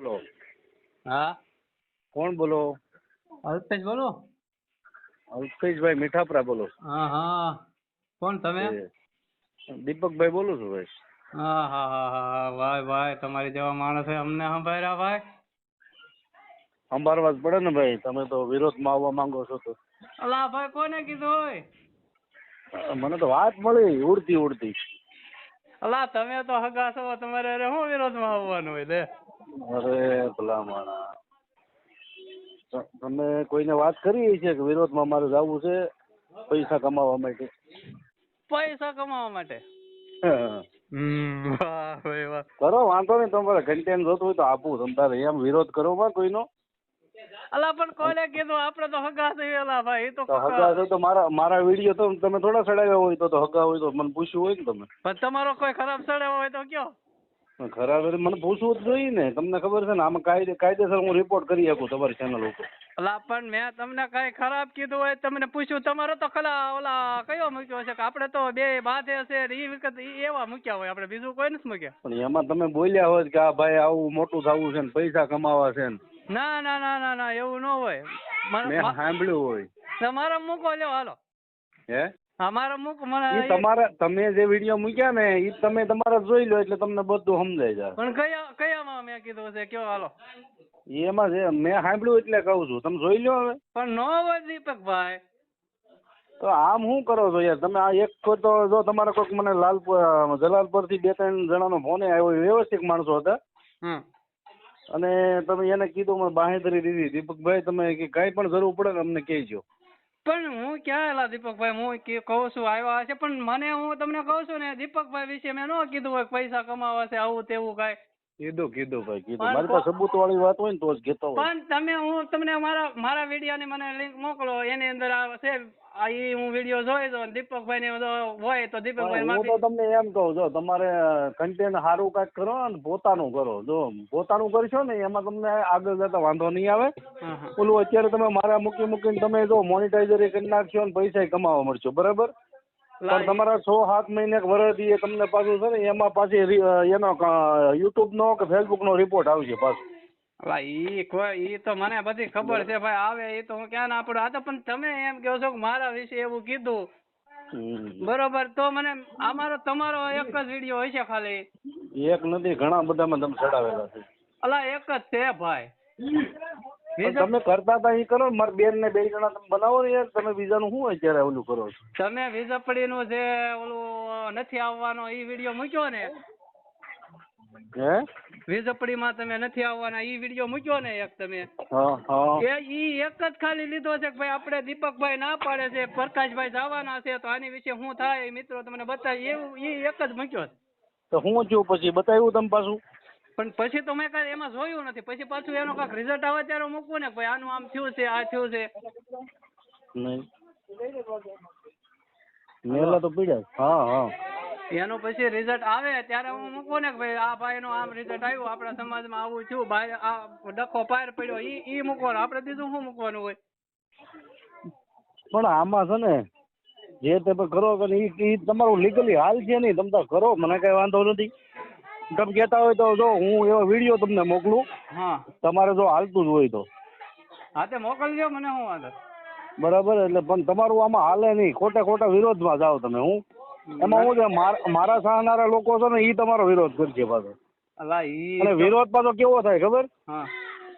બોલો. હા. કોણ બોલો? અલ્પેશ બોલો. અલ્પેશભાઈ મીઠાપરા બોલો હા હા. કોણ તમે? દીપકભાઈ બોલું છું ભાઈ. હા હા હા હા ભાઈ ભાઈ તમારી જેવા માણસે અમને સંભાળ્યા ભાઈ. સંભાળવા જ પડે ને ભાઈ. તમે તો વિરોધમાં આવવા માંગો છો તો. અલા ભાઈ કોને કીધું હોય? મને તો વાત મળી ઉડતી ઉડતી. અલા તમે તો હગા છો તમારે હું શું વિરોધમાં આવવાનું હોય લે? અરે ભલા તમે કોઈને વાત કરી છે કે વિરોધમાં મારે જવું છે પૈસા કમાવા માટે? પૈસા કમાવા માટે. કરો વાંધો નહીં તમારે કન્ટેન્ટ જોતું હોય તો આપું. તમ તારે એમ વિરોધ કરો માં કોઈનો? અલા પણ કોને કીધું? આપણે તો હગા અલા ભાઈ. તો હગા છે તો મારા મારા વીડિયો તો તમે થોડા સડાવ્યા હોય તો તો હગા હોય તો મને પૂછ્યું હોય ને તમે. પણ તમારો કોઈ ખરાબ સડાવ્યો હોય તો કયો? ખરાબ એટલે મને પૂછવું જ જોઈએ ને. તમને ખબર છે ને આમાં કાયદે કાયદેસર હું રિપોર્ટ કરી શકું તમારી ચેનલ ઉપર. અલા પણ મેં તમને કઈ ખરાબ કીધું હોય તમને પૂછ્યું તમારો તો ખલા ઓલા કયો મૂક્યો છે કે આપણે તો બે બાધે છે એ વખત એવા મૂક્યા હોય આપણે બીજું કોઈ નથી મૂક્યા. પણ એમાં તમે બોલ્યા હોય કે આ ભાઈ આવું મોટું થવું છે ને પૈસા કમાવા છે ને. ના ના ના ના ના એવું ન હોય. મેં સાંભળ્યું હોય. તમારા મૂકો લ્યો હાલો. હે? હા મુક મને તમારા તમે જે વીડિયો મૂક્યા ને એ તમે તમારા જોઈ લો એટલે તમને બધું સમજાઈ જાય. પણ કયા કયામાં મેં કીધું છે કયો હાલો. એમાં છે મેં સાંભળ્યું એટલે કહું છું. તમે જોઈ લો હવે. પણ નો હોય દીપકભાઈ. તો આમ શું કરો છો યાર? તમે આ એક તો જો તમારા કોઈક મને લાલપુર જલાલપુરથી બે ત્રણ જણાનો ફોન આવ્યો વ્યવસ્થિત માણસો હતા. અને તમે એને કીધું મેં બાહેતરી દીધી. દીપકભાઈ તમે કે કાંઈ પણ જરૂર પડે ને અમને કહેજો. પણ હું ક્યાં એલા દીપકભાઈ? હું કે કહું છું, આવ્યા છે પણ મને હું તમને કહું છું ને, દીપકભાઈ વિશે મેં ન કીધું હોય પૈસા કમાવા છે, આવું તેવું કાંઈ. કીધું કીધું ભાઈ કીધું. મારી પાસે સબૂત વાળી વાત હોય ને તો જ કહેતો હોય. પણ તમે હું તમને મારા મારા વિડીયોની મને લિંક મોકલો એની અંદર આ છે આ ઈ હું વીડિયો જોઈ દઉં દીપકભાઈ ને હોય તો દીપકભાઈ હું તો તમને એમ કહું જો તમારે કન્ટેન્ટ સારું કાંઈક કરો અને પોતાનું કરો. જો પોતાનું કરશો ને એમાં તમને આગળ જતા વાંધો નહીં આવે. ઓલું અત્યારે તમે મારા મૂકી મૂકીને તમે જો મોનિટાઈઝર કરી નાખશો ને પૈસા કમાવા મળશો બરાબર? પણ તમારા છ સાત મહિને વરદી એ તમને પાછું છે ને એમાં પાછી એનો યુટ્યુબ નો કે ફેસબુક નો રિપોર્ટ આવશે પાછું. અલા ઈ કોઈ ઈ તો મને બધી ખબર છે ભાઈ આવે એ તો હું ક્યાં ના પડું. આ તો પણ તમે એમ કહો છો કે મારા વિશે એવું કીધું. બરોબર તો મને અમારો તમારો એક જ વીડિયો હોય છે ખાલી. એક નથી ઘણા બધામાં તમે ચડાવેલા છે. અલા એક જ છે ભાઈ. તમે કરતા હતા એ કરો મારા બેન ને બે જણા તમે બનાવો ને યાર તમે બીજાનું શું અત્યારે ઓલું કરો છો? તમે વીજપડી નું જે ઓલું નથી આવવાનો એ વીડિયો મૂક્યો ને? હે? વીજપડી માં તમે નથી આવવાના ઈ વીડિયો મૂક્યો ને એક તમે? હા હા. એ ઈ એક જ ખાલી લીધો છે કે ભાઈ આપણે દીપકભાઈ ના પાડે છે પ્રકાશભાઈ જવાના છે તો આની વિશે શું થાય? મિત્રો તમને બતાવી એવું ઈ એક જ મૂક્યો તો હું થયું પછી બતાવ્યું તમે પાછું? પણ પછી તો મેં કાંઈ એમાં જોયું નથી. પછી પાછું એનો કાંઈક રિઝલ્ટ આવે ત્યારે મૂકવું ને ભાઈ આનું આમ થયું છે આ થયું છે. નહીં. મેલા તો પીડ્યા. હા હા. એનું પછી રિઝલ્ટ આવે ત્યારે હું મૂકું ને કે ભાઈ આ ભાઈનું આમ રિઝલ્ટ આવ્યું. આપણા સમાજમાં આવું થયું. ભાઈ આ ડખો પાર પડ્યો. ઈ ઈ મૂકવાનું. આપણે બીજું શું મૂકવાનું હોય? પણ આમાં છે ને જે તમે કરો કે ઈ ઈ તમારું લીગલી હાલ છે નહીં. તમે તો કરો. મને કઈ વાંધો નથી. તમે કહેતા હોય તો જો હું એવો વીડિયો તમને મોકલું. હા. તમારે જો હાલતું જ હોય તો. હા તે મોકલજો મને હું વાંધો? બરાબર એટલે પણ તમારું આમાં હાલે નહીં. ખોટે ખોટા વિરોધમાં જાઓ તમે હું? એમાં હું છે મારા સહાનારા લોકો છે ને ઈ તમારો વિરોધ કરશે પાછો. અને વિરોધ પાછો કેવો થાય ખબર? હા.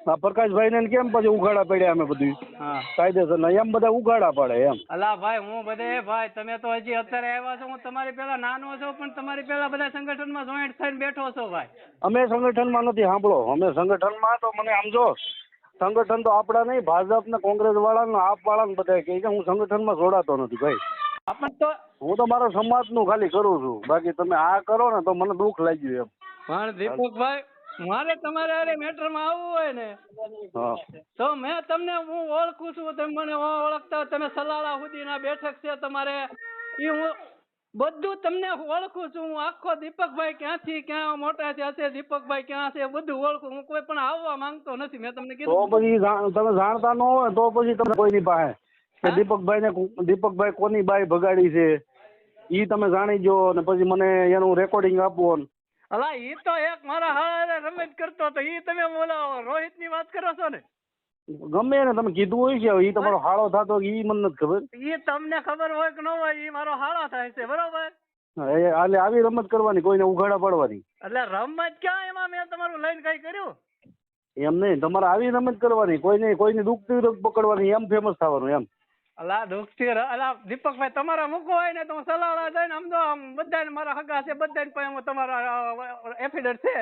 આ પ્રકાશભાઈ ને કેમ પછી ઉઘાડા પડ્યા અમે બધું? હા. કાયદેસર ના એમ બધા ઉઘાડા પડે એમ. અલા ભાઈ હું બધે ભાઈ તમે તો હજી અત્યારે આવ્યા છો હું તમારી પેલા નાનો છો પણ તમારી પેલા બધા સંગઠનમાં જોઈન્ટ થઈને બેઠો છો ભાઈ. અમે સંગઠનમાં નથી સાંભળો. અમે સંગઠનમાં તો મને આમ જો સંગઠન તો આપણા નહીં ભાજપ ને કોંગ્રેસ વાળા ને આપ વાળા ને બધા કે હું સંગઠનમાં જોડાતો નથી ભાઈ. આપણ તો હું તો મારા સમાજનું ખાલી કરું છું. બાકી તમે આ કરો ને તો મને દુઃખ લાગ્યું પણ દીપકભાઈ મારે તમારે અરે મેટરમાં આવવું હોય ને તો મેં તમને હું ઓળખું છું તમે મને ઓળખતા તમે સલાળા સુધીના બેઠક છે તમારે. એ હું બધું તમને ઓળખું છું હું આખો દીપકભાઈ ક્યાંથી ક્યાં મોટા છે હશે દીપકભાઈ ક્યાં છે બધું ઓળખું. હું કોઈ પણ આવવા માંગતો નથી મેં તમને તો પછી તમે જાણતા ન હોય તો પછી તમે કોઈની પાસે. કે દીપકભાઈ ને દીપકભાઈ કોની બાઈ ભગાડી છે? ઈ તમે જાણી જો ને પછી મને એનું રેકોર્ડિંગ આપવો ને અલા ઈ તો એક મારા હારે રમત કરતો તો ઈ તમે બોલાવો રોહિતની વાત કરો છો ને? ગમે એને તમે કીધું હોય છે એ તમારો હાળો થતો ઈ મને નથી ખબર. ઈ તમને ખબર હોય કે ન હોય ઈ મારો હાળો થાય છે બરોબર? એટલે આવી રમત કરવાની કોઈને ઉઘાડા પાડવાની. એટલે રમત ક્યાં એમાં મેં તમારું લઈને કઈ કર્યું? એમ નહીં તમારે આવી રમત કરવાની કોઈને કોઈને દુઃખ દુઃખ પકડવાની એમ ફેમસ થવાનું એમ. અલા દુઃખથી ર- અલા દીપકભાઈ તમારા મૂકો હોય ને તો હું જઈને આમ તો આમ બધાને મારા હગા છે બધાને પણ હું તમારા એફિડર છે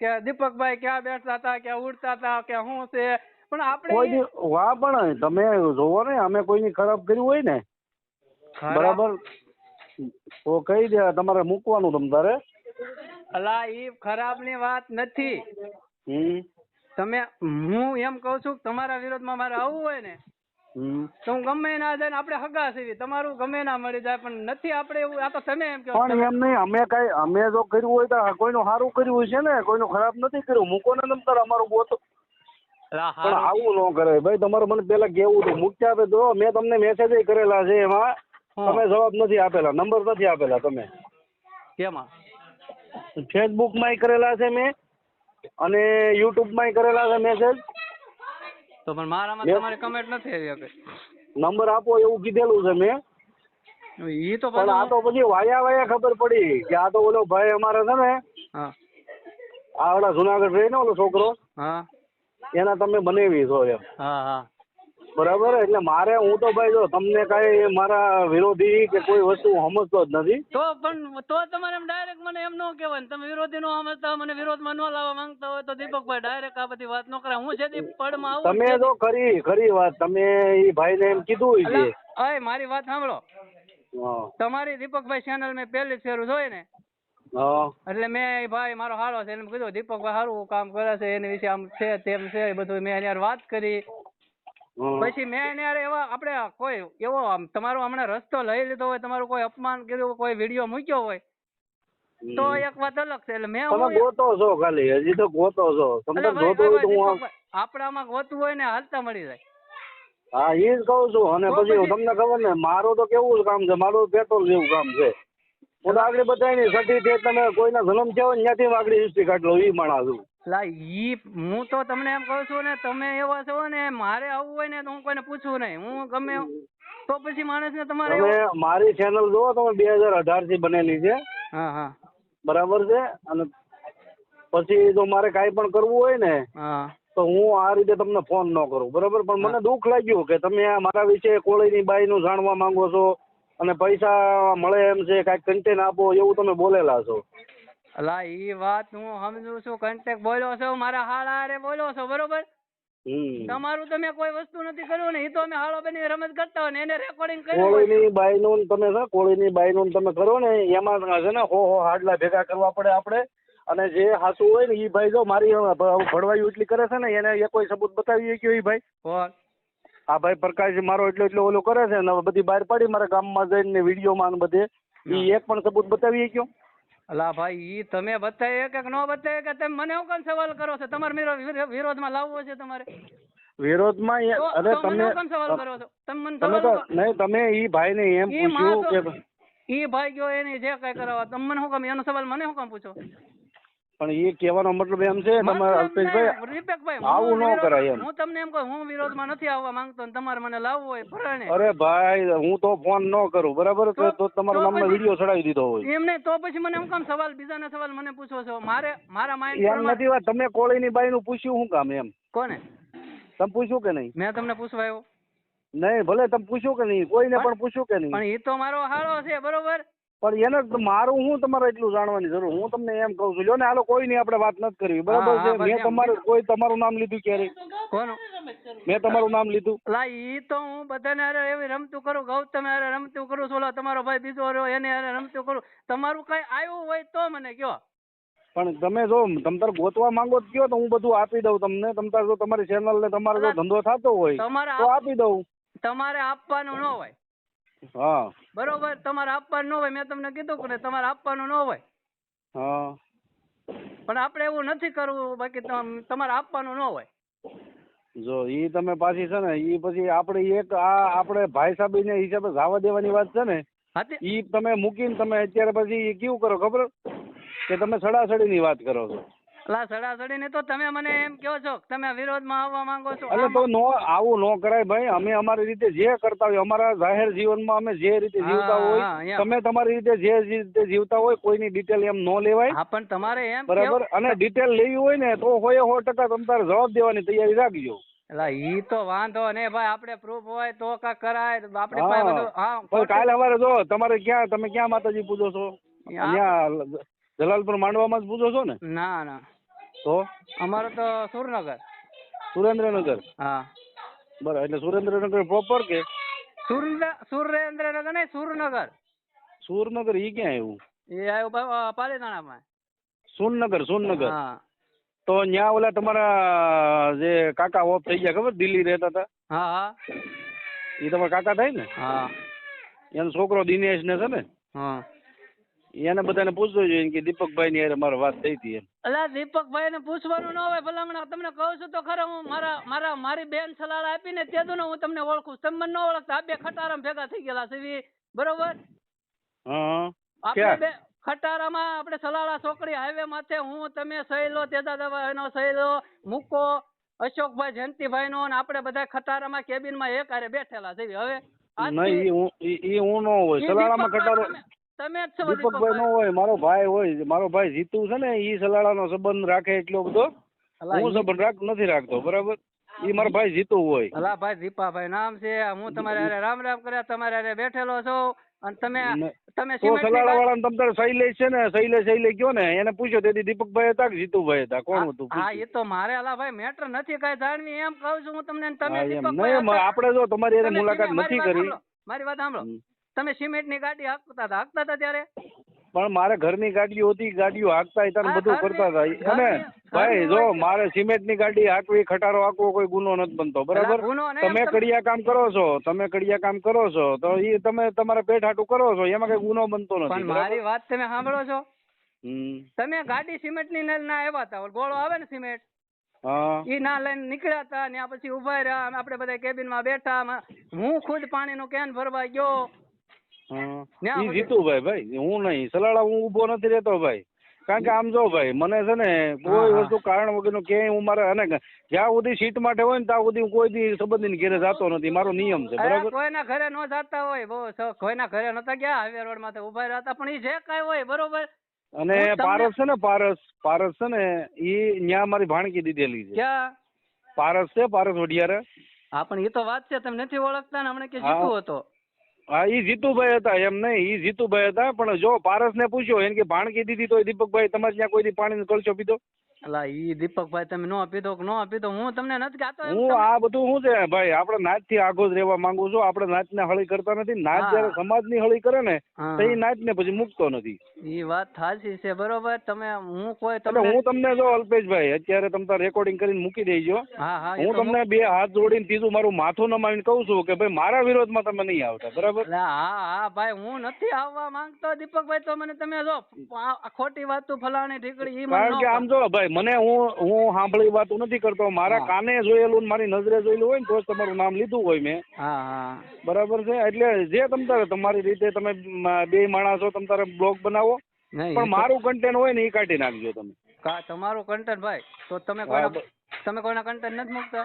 કે દીપકભાઈ ક્યાં બેઠતા હતા ક્યાં ઉડતા હતા કે શું છે. પણ આપણે કોઈ વાહ પણ તમે જોવો ને અમે કોઈની ખરાબ કર્યું હોય ને. બરાબર? તો કહી દે તમારે મૂકવાનું તમ તારે. અલા ઈ ખરાબની વાત નથી. તમે હું એમ કઉ છું તમારા વિરોધમાં મારે આવવું હોય ને તો હું ગમે ના જાય આપણે હગા સીવી તમારું ગમે ના મળી જાય પણ નથી આપણે એવું આ તો તમે એમ કહો પણ એમ નહીં અમે કઈ અમે જો કર્યું હોય તો કોઈનું સારું કર્યું છે ને? કોઈનું ખરાબ નથી કર્યું. મૂકો ને તમ અમારું ગોતો. પણ આવું ન કરે ભાઈ તમારે મને પેલા કેવું હતું. મૂક્યા તો મેં તમને મેસેજ કરેલા છે એમાં. તમે જવાબ નથી આપેલા. નંબર નથી આપેલા તમે. કેમાં? ફેસબુકમાં કરેલા છે મેં. અને યુટ્યુબમાં કરેલા છે મેસેજ તો પણ મારામાં તમારે કમેન્ટ નથી આવી કઈ નંબર આપો એવું કીધેલું છે મેં. ઈ તો પણ આ તો પછી વાયા વાયા ખબર પડી કે આ તો ઓલો ભાઈ અમારે છે ને હા. આ ઓલા જુનાગઢ રહે ને ઓલો છોકરો હા. એના તમે બનાવી છો એમ. હા હા. બરાબર? એટલે મારે હું તો ભાઈ જો તમને કઈ મારા વિરોધી કે કોઈ વસ્તુ સમજતો જ નથી. તો પણ તો તમારે એમ ડાયરેક્ટ મને એમ ન કહેવાય તમે વિરોધી નો સમજતા મને વિરોધમાં ન લાવવા માંગતા હોય તો દીપકભાઈ ડાયરેક્ટ આ બધી વાત ન કરે હું જેથી પડમાં આવું તમે જો ખરી ખરી વાત. તમે એ ભાઈને એમ કીધું હોય છે અય મારી વાત સાંભળો. તમારી દીપકભાઈ ચેનલ મેં પહેલી જ ફેરું જોઈ ને. એટલે મેં ભાઈ મારો હારો છે એને કીધું દીપકભાઈ સારું કામ કરે છે એની વિશે આમ છે તેમ છે બધું મેં એની વાત કરી. પછી મેં એને હારે એવા આપણે કોઈ એવો તમારો હમણાં રસ્તો લઈ લીધો હોય તમારું કોઈ અપમાન કર્યું કોઈ વીડિયો મૂક્યો હોય તો એક વાત અલગ છે. એટલે મેં તમે ગોતો છો ખાલી હજી તો ગોતો છો. તમને ભાઈ, હોય તો હું આપણામાં ગોતવું હોય ને હાલતા મળી જાય. હા એ જ કહું છું. અને પછી તમને ખબર ને મારું તો કેવું કામ છે? મારું પેટ્રોલ જેવું કામ છે. હું તો આગળ બધાની સર્ટિફિકેટ તમે કોઈના જન્મ થયો ત્યાંથી આગળ હિસ્ટ્રી કાઢ લો ઈ માણસ છું લા ઈ હું તો તમને એમ કહું છું ને તમે એવા છો ને મારે આવવું હોય ને તો હું કોઈને પૂછું નહીં. હું ગમે તો પછી માણસને તમારે મારી ચેનલ જુઓ તમે બે હજાર અઢારથી બનેલી છે. હા હા. બરાબર છે? અને પછી જો મારે કાંઈ પણ કરવું હોય ને હા. તો હું આ રીતે તમને ફોન ન કરું. બરાબર? પણ મને દુઃખ લાગ્યું કે તમે આ મારા વિશે કોળીની બાઈનું જાણવા માંગો છો અને પૈસા મળે એમ છે કાંઈક કન્ટેન આપો એવું તમે બોલેલા છો. લા ઈ વાત હું સમજુ છું. કંટેક બોલ્યો છો મારા હાળા હારે બોલ્યો છો બરોબર? તમારું તમે કોઈ વસ્તુ નથી કર્યું ને એ તો અમે હાળો બની રમત કરતા હોય ને એને રેકોર્ડિંગ કર્યું કોળીની બાઈનું તમે છે કોળીની બાઈનું તમે કરો ને એમાં છે ને હો હો હાડલા ભેગા કરવા પડે આપણે. અને જે હાસુ હોય ને એ ભાઈ જો મારી ભડવાયું એટલી કરે છે ને એને એ કોઈ સબૂત બતાવી ગયો એ ભાઈ? આ ભાઈ પ્રકાશ મારો એટલો એટલો ઓલો કરે છે ને બધી બહાર પાડી મારા ગામમાં જઈને વિડીયોમાં ને બધે. એ એક પણ સબૂત બતાવી ગયો અલા ભાઈ ઈ તમે બતાવે કે ન બતાવે કે તમે મને હું કેમ સવાલ કરો છો? તમારે વિરો- વિરોધમાં લાવવો છે તમારે? વિરોધમાં અરે તમે હું કેમ સવાલ કરો છો? તમે મને તમે તો નહીં તમે ઈ ભાઈને એમ પૂછ્યું કે ઈ ભાઈ ગયો એની જે કઈ કરવા તમે મને શું કામ એનો સવાલ મને શું કામ પૂછો? પણ એ કહેવાનો મતલબ એમ છે તમારે અલ્પેશભાઈ હું આવું ન કરાય એમ. હું તમને એમ કહું હું વિરોધમાં નથી આવવા માંગતો ને તમારે મને લાવવો હોય પરાણે અરે ભાઈ હું તો ફોન ન કરું બરાબર? તો તો- તમારો નામનો વીડિયો ચડાવી દીધો હોય. એમ નહીં તો પછી મને એમ કામ સવાલ બીજાના સવાલ મને પૂછો છો. મારે મારા એમ માઇન્ડ નથી વાત તમે કોળીની બાઈનું પૂછ્યું શું કામ એમ? કોને? તમે પૂછ્યું કે નહીં? મેં તમને પૂછવા આવ્યો. નહીં ભલે તમે પૂછ્યું કે નહીં કોઈને પણ- પણ પૂછ્યું કે નહીં. પણ એ તો મારો હાળો છે બરોબર? પણ એને મારું હું તમારે એટલું જાણવાની જરૂર. હું તમને એમ કહું છું જો ને હાલો કોઈની આપણે વાત નથી કરવી. બરાબર છે? મેં તમારું કોઈ તમારું નામ લીધું ક્યારે? કોનું? મેં તમારું નામ લીધું. લા ઈ તો હું બધાને અરે એવી રમતું કરું ગૌતમ અરે રમતું કરું છું તમારો ભાઈ બીજો રહ્યો એને અરે રમતું કરું. તમારું કઈ આવ્યું હોય તો મને કયો પણ તમે જો તમ તાર ગોતવા માંગો તો કયો તો હું બધું આપી દઉં તમને. તમતાર જો તમારી ચેનલ ને તમારો જો ધંધો થતો હોય તો આપી દઉં. તમારે આપવાનું ન હોય. હા. બરોબર તમારે આપવાનું ન હોય મેં તમને કીધું કે તમારે આપવાનું ન હોય. હા. પણ આપણે એવું નથી કરવું બાકી તમ- તમારે આપવાનું ન હોય. જો ઈ તમે પાછી છે ને ઈ પછી આપણે એક આ આપણે ભાઈ સાહેબ હિસાબે જવા દેવાની વાત છે ને ઈ તમે મૂકીને તમે અત્યારે પછી કેવું કરો ખબર? કે તમે સડાસડીની વાત કરો છો. અલા સડાસડીને તો તમે મને એમ કહો છો તમે વિરોધમાં આવવા માંગો છો. એટલે તો નો આવું નો કરાય ભાઈ. અમે અમારી રીતે જે કરતા હોય અમારા જાહેર જીવનમાં અમે જે રીતે જીવતા હોય તમે તમારી રીતે જે રીતે જીવતા હોય કોઈની ડિટેલ એમ નો લેવાય. હા પણ તમારે એમ બરાબર? અને ડિટેલ લેવી હોય ને તો હોય સો ટકા તમે તારે જવાબ દેવાની તૈયારી રાખજો. એટલે ઈ તો વાંધો ને ભાઈ આપણે પ્રૂફ હોય તો કા કરાય. આપણે હા. કાલે સવારે જો તમારે ક્યાં તમે ક્યાં માતાજી પૂજો છો? અહીંયા જલાલપુર માંડવામાં જ પૂજો છો ને? ના ના. તો? અમારે તો સુરનગર સુરેન્દ્રનગર? હા. બરાબર એટલે સુરેન્દ્રનગર પ્રોપર કે? સુરેન્દ્ર સુરેન્દ્રનગર નહીં સુરનગર. સુરનગર ઈ ક્યાં આવ્યું એ આવ્યું પાલીતાણામાં. સુરનગર સુરનગર હા. તો ન્યા ઓલા તમારા જે કાકા ઓફ થઈ ગયા ખબર? દિલ્હી રહેતા હતા હા હા. એ તમારા કાકા થાય ને? હા. એનો છોકરો દિનેશ ને છે ને? હા. એને બધાને પૂછવું જોઈએ કે દીપકભાઈ ની મારે વાત થઈ હતી એટલે દીપકભાઈ ને પૂછવાનું ન હોય ભલામણ તમને કહું છું તો ખરા હું મારા મારા મારી બેન સલાહ આપીને તે હું તમને ઓળખું. તમે ન ઓળખતા આ બે ખટારામાં ભેગા થઈ ગયેલા છે બરોબર? આપણે બે ખટારામાં આપણે સલાળા છોકરી હાઈવે માથે હું તમે સહેલો તેજાદાભાઈ દવાનો સહેલો મૂકો અશોકભાઈ જયંતિભાઈ નો આપણે બધા ખટારામાં કેબિનમાં એક હારે બેઠેલા છે હવે નહીં ઈ હું નો હોય. સલાળામાં કટારો તમે- જ છો દીપકભાઈ નો હોય મારો ભાઈ હોય મારો ભાઈ જીતુ છે ને ઈ સલાળાનો સંબંધ રાખે એટલો બધો. હું સંબંધ રાખ નથી રાખતો બરાબર? ઈ મારો ભાઈ જીતુ હોય. અલા ભાઈ દીપાભાઈ નામ છે હું તમારે હારે રામ રામ કર્યા તમારે હારે બેઠેલો છું અને તમે તમે સિમેન્ટ સલાડા વાળા ને તારે શૈલેષ છે ને શૈલેષ શૈલેષ કયો ને એને પૂછ્યો તેથી દીપકભાઈ હતા કે જીતુભાઈ હતા? કોણ હતું? હા એ તો મારે અલા ભાઈ મેટર નથી કઈ જાણવી એમ કહું છું હું તમને તમે દીપકભાઈ નહીં આપણે જો તમારી હારે મુલાકાત નથી કરી. મારી વાત સાંભળો. તમે સિમેન્ટની ગાડી હાંકતા હતા? હાંકતા હતા ત્યારે? પણ મારે ઘરની ગાડીઓ હતી ગાડીઓ હાંકતા હતા બધું કરતા હતા. અને ભાઈ જો. મારે સિમેન્ટની ગાડી હાંકવી ખટારો હાંકવો કોઈ ગુનો નથી બનતો બરાબર? તમે કડિયા કામ કરો છો તમે કડિયા કામ કરો છો તો એ તમે તમારા પેટ હાટું કરો છો એમાં કઈ ગુનો બનતો નથી પણ મારી વાત તમે સાંભળો છો? તમે ગાડી સિમેન્ટની લઈને ના આવ્યા હતા ગોળો આવે ને સિમેન્ટ? ઈ ના લઈને નીકળ્યા હતા ને પછી ઊભા રહ્યા આપડે આપણે બધા કેબિનમાં બેઠા આમાં હું ખુદ પાણી નો કેન ભરવા ગયો હા. જીતુભાઈ ભાઈ હું નહીં સલાડા હું ઊભો નથી રહેતો ભાઈ. કારણ કે આમ જો ભાઈ મને છે ને કોઈ. વસ્તુ કારણ વગરનું ક્યાંય હું મારે અને જ્યાં સુધી સીટ માટે હોય ને ત્યાં સુધી હું કોઈ દી સંબંધી ઘેરે જતો નથી મારો નિયમ છે બરાબર? કોઈના ઘરે ન જતા હોય બહુ કોઈના ઘરે નતા ગયા હાઈવે રોડમાં ઊભા રહેતા પણ ઈ જે કઈ હોય બરોબર? અને પારસ છે ને પારસ પારસ છે ને એ ન્યા મારી ભાણકી દીધેલી છે. ક્યાં? પારસ છે પારસ વઢિયારે. હા પણ એ તો વાત છે તમે નથી ઓળખતા ને હમણાં કે. જીતું હતો. હા એ જીતુભાઈ હતા, એમ નહીં, ઈ જીતુભાઈ હતા, પણ જો પારસ ને પૂછ્યો, એને કે ભાણકી દીધી તો દીપકભાઈ, તમારે ત્યાં કોઈ દી પાણીનો કળશો પીધો? અલા ઈ દીપકભાઈ તમે નો પીધો કે નો પીધો હું તમને નથી કહેતો હું આ બધું શું છે? ભાઈ આપણે નાચથી આગો જ રહેવા માંગુ છું. આપણે નાચ ને હળી કરતા નથી. નાચ જયારે સમાજની હળી કરે ને તો એ નાચ ને પછી મૂકતો નથી. ઈ વાત સાચી છે બરોબર. તમે હું કોઈ તમને હું તમને જો અલ્પેશભાઈ અત્યારે તમે રેકોર્ડિંગ કરીને મૂકી દેજો. હા તમને બે હાથ જોડીને ત્રીજું મારું માથું નમાવીને કહું છું કે ભાઈ મારા વિરોધમાં તમે નહીં આવતા બરાબર? હા હા ભાઈ હું નથી આવવા માંગતો. દીપકભાઈ તો મને તમે જો ખોટી વાત વાતો ફલાણી ઠીકડી ઈ મને કારણ કે આમ જો ભાઈ મને હું હું સાંભળી વાતો નથી કરતો. મારા કાને જોયેલું મારી નજરે જોયેલું હોય ને તો જ તમારું નામ લીધું હોય મેં. બરાબર છે? એટલે જે તમ તારે તમારી રીતે તમે બે માણસો તમ તારે બ્લોગ બનાવો. પણ મારું કન્ટેન્ટ હોય ને એ કાઢી નાખજો તમે. કા તમારું કન્ટેન્ટ ભાઈ તો તમે કોઈના તમે કોઈના કન્ટેન્ટ નથી મૂકતા?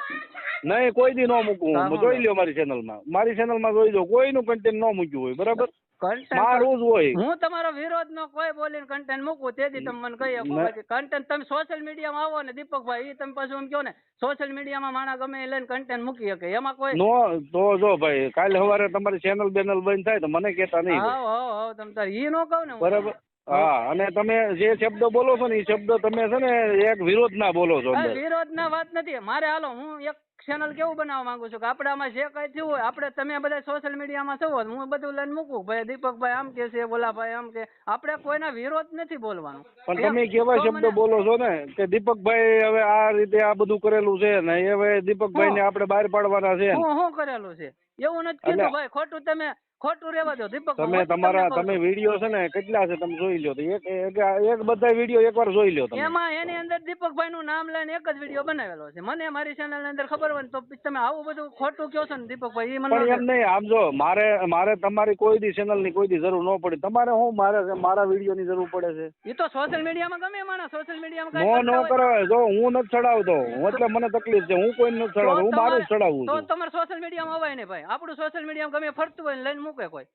નહીં કોઈ દી ન મૂકું. જોઈ લ્યો મારી ચેનલમાં મારી ચેનલમાં જોઈ લો કોઈનું કન્ટેન્ટ ન મૂક્યું હોય બરાબર? મારું જ હોય. હું તમારો વિરોધ નો કોઈ બોલીને કન્ટેન્ટ મૂકું તેથી તમે મને કહી શકો. કન્ટેન્ટ તમે સોશિયલ મીડિયામાં આવો ને દીપકભાઈ તમે પાછું એમ કહો ને સોશિયલ મીડિયામાં માણા ગમે એ લઈને કન્ટેન્ટ મૂકી શકે. એમાં કોઈ નો તો જો ભાઈ કાલે સવારે તમારી ચેનલ બેનલ બંધ થાય તો મને કહેતા નહીં હા હા હાવ તમે તાર ઈ નો કહો ને બરાબર? હા. અને તમે જે શબ્દ બોલો છો ને એ શબ્દ તમે છે ને એક વિરોધ ના બોલો છો વિરોધ ના વાત નથી. મારે હાલો હું એક ચેનલ કેવું બનાવવા માંગુ છું કે આપણામાં જે કઈ થયું હોય આપણે તમે બધા સોશિયલ મીડિયામાં છો હું બધું લઈને મૂકું. ભાઈ દીપકભાઈ આમ કે છે બોલાભાઈ આમ કે આપણે કોઈના વિરોધ નથી બોલવાનું. પણ તમે કેવા શબ્દ બોલો છો ને કે દીપકભાઈ હવે આ રીતે આ બધું કરેલું છે ને હવે દીપકભાઈ ને આપણે બહાર પાડવાના છે હું શું કરેલું છે? એવું નથી કીધું ભાઈ ખોટું તમે ખોટું રહેવા દો દીપક તમે તમારા તમે વીડિયો છે ને કેટલા છે તમે જોઈ લો એક એક એક બધા વીડિયો એકવાર જોઈ લો તમે. એમાં એની અંદર દીપકભાઈ નું નામ લઈને એક જ વીડિયો બનાવેલો છે. મને મારી ચેનલની અંદર ખબર હોય તો તમે આવું બધું ખોટું કહો છો ને દીપકભાઈ એ મને પણ એમ નહીં આમ જો મારે મારે તમારી કોઈ દી ચેનલની કોઈ દી જરૂર ન પડી. તમારે હું મારે મારા વીડિયો ની જરૂર પડે છે? એ તો સોશિયલ મીડિયામાં ગમે માણસ સોશિયલ મીડિયામાં નો નો કરો જો હું નથી ચડાવતો. એટલે મને તકલીફ છે. હું કોઈ નથી ચડાવતો. હું મારું ચડાવું તો તમારે સોશિયલ મીડિયામાં અવાય ને ભાઈ. આપણું સોશિયલ મીડિયામાં ગમે ફરતું હોય લઈને મૂકે કોઈ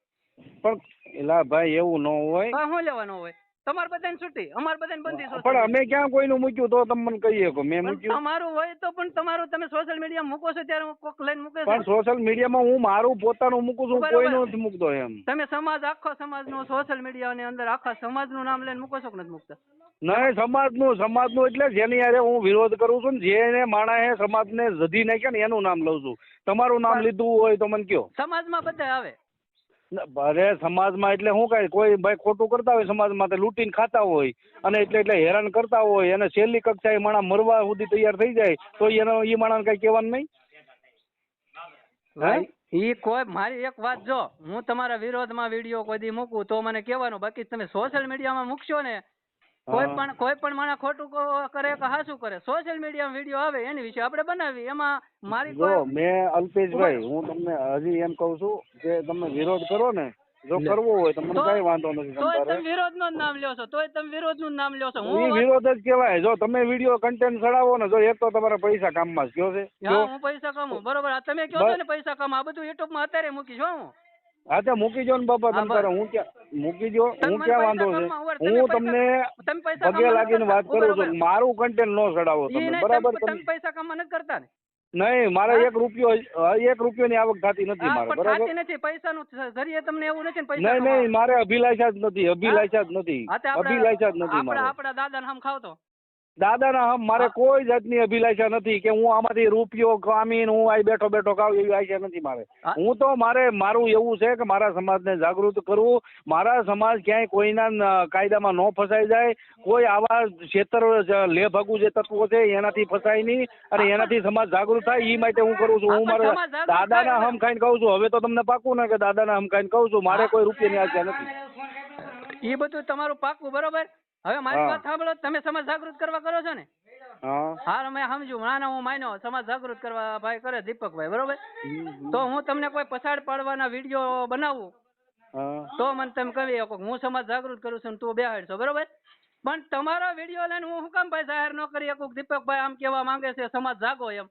પણ એલા ભાઈ એવું ન હોય. હા શું લેવાનું હોય? તમારે બધાને છૂટી. અમારે બધાને બંધી social પણ અમે ક્યાં કોઈનું મૂક્યું તો તમે મને કહી શકો. મેં મૂક્યું. તમારું હોય તો પણ તમારું તમે સોશિયલ મીડિયા મૂકો છો ત્યારે કોક લઈને મૂકે પણ સોશિયલ મીડિયામાં હું મારું પોતાનું મૂકું છું. કોઈનું નથી મૂકતો એમ. તમે સમાજ આખો સમાજનું સોશિયલ મીડિયાની અંદર આખા સમાજનું નામ લઈને મૂકો છો કે નથી મૂકતા? નહીં સમાજનું સમાજનું એટલે જેની યારે હું વિરોધ કરું છું ને જેને માણસે સમાજને જધી નાખ્યા ને એનું નામ લઉં છું. તમારું નામ લીધું હોય તો મને કયો. સમાજમાં બધા આવે. અરે સમાજમાં એટલે શું કાંઈ કોઈ ભાઈ ખોટું કરતા હોય સમાજમાં તો લૂંટીને ખાતા હોય અને એટલે એટલે હેરાન કરતા હોય અને છેલ્લી કક્ષાએ માણસ મરવા સુધી તૈયાર થઈ જાય તો એનો એ માણસ કઈ કહેવાનું નહીં? ઈ કોઈ મારી એક વાત જો હું તમારા વિરોધમાં વીડિયો કોઈ દી મૂકું તો મને કહેવાનું બાકી તમે સોશિયલ મીડિયામાં મૂકશો ને કોઈ પણ કોઈ પણ માણસ ખોટું કરે કે હાસું કરે સોશિયલ મીડિયામાં વીડિયો આવે એની વિશે આપણે બનાવી એમાં મારી જો મેં અલ્પેશભાઈ હું તમને હજી એમ કહું છું કે તમે વિરોધ કરો ને જો. કરવો હોય તો મને કઈ વાંધો નથી તોય તમે વિરોધનું નો નામ લ્યો છો તોય તમે વિરોધનું નામ લ્યો છો. હું વિરોધ જ કહેવાય. જો તમે વીડિયો કન્ટેન્ટ ચડાવો ને જો એક તો તમારા પૈસા કામમાં જ કયો છે. હા હું પૈસા કમાઉં બરોબર. તમે કયો છો ને પૈસા કામ આ બધું યુટ્યુબમાં અત્યારે મૂકી હો હું. હા તો મૂકી જો ને બાપા તમે તારે હું ક્યાં મૂકી જો હું ક્યાં વાંધો છે? હું તમને પગે લાગીને વાત કરું છું. મારું કન્ટેન્ટ નો ચડાવો તમે બરાબર તમે- પૈસા કમા નથી કરતા ને. નહીં મારે એક રૂપિયો એક રૂપિયોની આવક થતી નથી મારે બરાબર? નથી. પૈસાનું જરીએ તમને એવું નથી પૈસા નહીં નહીં મારે અભિલાષા જ નથી અભિલાષા જ નથી અભિલાષા જ નથી મારે. આપણા દાદાને હમ ખાવ તો. દાદાના હમ મારે કોઈ જાતની અભિલાષા નથી કે હું આમાંથી રૂપિયો કામીને હું અહીં બેઠો બેઠો ખાવ એવી આશા નથી મારે. હું. તો મારે મારું એવું છે કે મારા સમાજને જાગૃત કરવું મારા સમાજ ક્યાંય કોઈના કાયદામાં ન ફસાઈ જાય. કોઈ આવા ક્ષેત્ર લેભાગુ જે તત્વો છે એનાથી ફસાય નહીં અને એનાથી સમાજ જાગૃત થાય. એ માટે હું કરું છું. હું મારે દાદા મારા દાદાના હમ ખાઈને કહું છું. હવે તો તમને પાકું ને કે દાદાના હમ ખાઈને કહું છું. મારે કોઈ રૂપિયાની આશા નથી. એ બધું તમારું પાકું બરોબર? હવે મારી હા. વાત સાંભળો તમે સમાજ જાગૃત કરવા કરો છો ને? હા. હા મેં સમજુ ના હું માન્યો સમાજ જાગૃત કરવા ભાઈ કરે દીપકભાઈ બરોબર. તો હું તમને કોઈ પછાડ પાડવાના વીડિયો બનાવું? તો મને તમે કહી શકો હું સમાજ જાગૃત કરું છું તું બેહાડ છો બરોબર? પણ તમારો વીડિયો લઈને હું કામ ભાઈ જાહેર ન કરી શકું? દીપકભાઈ આમ કેવા માંગે છે સમાજ જાગો એમ.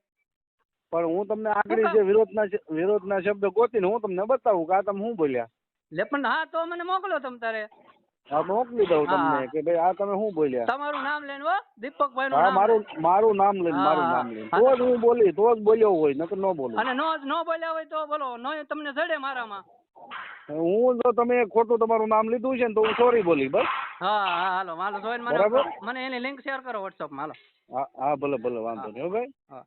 પણ હું તમને આગળ? જે વિરોધના વિરોધના શબ્દ ગોતીને હું તમને બતાવું કે આ તમે શું બોલ્યા? લે પણ હા તો મને મોકલો તમ તારે. હા મોકલી દઉં તમને કે ભાઈ આ તમે શું બોલ્યા? તમારું નામ લઈને વો દીપકભાઈ હા મારું મારું નામ લઈને મારું નામ લઈને. તો જ હું. બોલી તો જ બોલ્યો હોય નકર ન બોલું. અને નો નો બોલ્યા હોય તો બોલો નો તમને જડે મારામાં. હું જો તમે ખોટું તમારું નામ લીધું છે ને તો હું સોરી બોલી બસ. હા હા હાલો હાલો જોઈને મને. મને એની લિંક શેર કરો વોટ્સઅપમાં હાલો. હા હા ભલે ભલે વાંધો નહીં હો ભાઈ. હા.